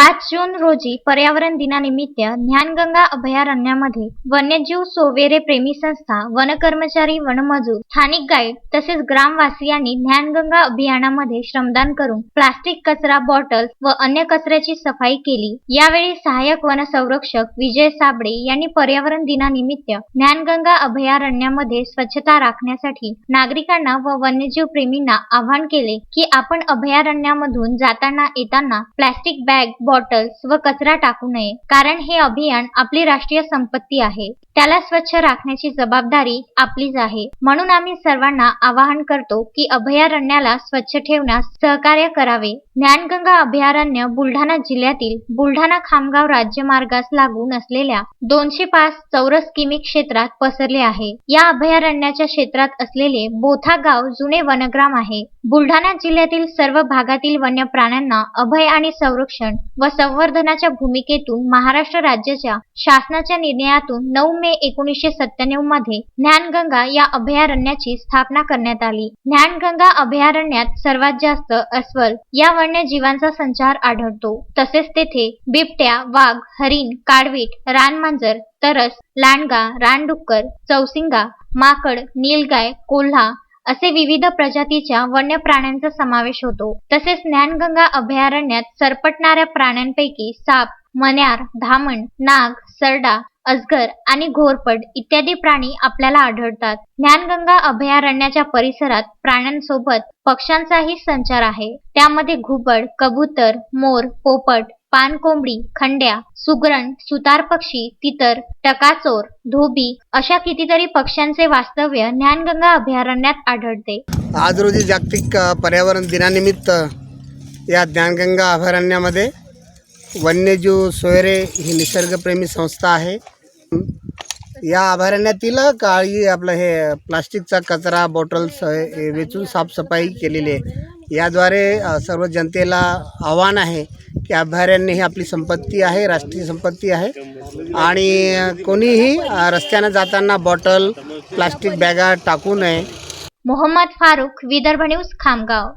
पाच जून रोजी पर्यावरण दिनानिमित्त ज्ञानगंगा अभयारण्यामध्ये वन्यजीव सोवेरे प्रेमी संस्था वनकर्मचारी वनमजूर स्थानिक गाईड तसेच ग्रामवासियांनी ज्ञानगंगा अभियानामध्ये श्रमदान करून प्लास्टिक कचरा बॉटल व अन्य कचऱ्याची सफाई केली. यावेळी सहाय्यक वनसंरक्षक विजय साबळे यांनी पर्यावरण दिनानिमित्त ज्ञानगंगा अभयारण्यामध्ये स्वच्छता राखण्यासाठी नागरिकांना व वन्यजीव प्रेमींना आवाहन केले की आपण अभयारण्यामधून जाताना येताना प्लास्टिक बॅग बॉटल्स व कचरा टाकू नये कारण हे अभियान आपली राष्ट्रीय संपत्ती आहे. त्याला स्वच्छ राखण्याची जबाबदारी आपलीच आहे. म्हणून आम्ही सर्वांना आवाहन करतो की अभयारण्याला स्वच्छ ठेवण्यास सहकार्य करावे. ज्ञानगंगा अभयारण्य बुलढाणा जिल्ह्यातील बुलढाणा खामगाव राज्यमार्गास लागून असलेल्या दोनशे पाच चौरस किमी क्षेत्रात पसरले आहे. या अभयारण्याच्या क्षेत्रात असलेले बोथा गाव जुने वनग्राम आहे. बुलढाणा जिल्ह्यातील सर्व भागातील वन्य प्राण्यांना अभय आणि संरक्षण व संवर्धनाच्या भूमिकेतून महाराष्ट्र राज्याच्या शासनाच्या निर्णयातून नऊ मे एकोणीसशे सत्त्याण्णवमध्ये ज्ञानगंगा या अभयारण्याची स्थापना करण्यात आली. ज्ञानगंगा अभयारण्यात सर्वात जास्त अस्वल या वन्यजीवांचा संचार आढळतो. तसेच तेथे बिबट्या वाघ हरिण काडवीट रानमांजर तरस लांडगा रानडुक्कर चौसिंगा माकड नीलगाय कोल्हा असे विविध प्रजातीच्या वन्य प्राण्यांचा समावेश होतो. तसेच ज्ञानगंगा अभयारण्यात सरपटणाऱ्या प्राण्यांपैकी साप मन्यार धामण नाग सरडा अजगर आणि घोरपड इत्यादी प्राणी आपल्याला आढळतात. ज्ञानगंगा अभयारण्याच्या परिसरात प्राण्यांसोबत पक्ष्यांचाही संचार आहे. त्यामध्ये घुबड कबूतर मोर पोपट पानकोंबडी खंड्या सुगरण सुतार पक्षी तितर टकाचोर धोबी अशा कितीतरी पक्ष्यांचे वास्तव्य ज्ञानगंगा अभयारण्यात आढळते. आज रोजी जागतिक पर्यावरण दिनानिमित्त या ज्ञानगंगा अभयारण्यामध्ये वन्यजीव सोयरे ही निसर्गप्रेमी संस्था आहे. या अभयारण्यातील काळी आपलं हे प्लास्टिकचा कचरा बॉटल्स हे वेचून साफसफाई केलेली आहे. याद्वारे सर्व जनतेला आव्हान आहे की अभयारण्य ही आपली संपत्ती आहे राष्ट्रीय संपत्ती आहे. आणि कोणीही रस्त्यानं जाताना बॉटल प्लास्टिक बॅगा टाकू नये. मोहम्मद फारुख विदर्भ न्यूज खामगाव.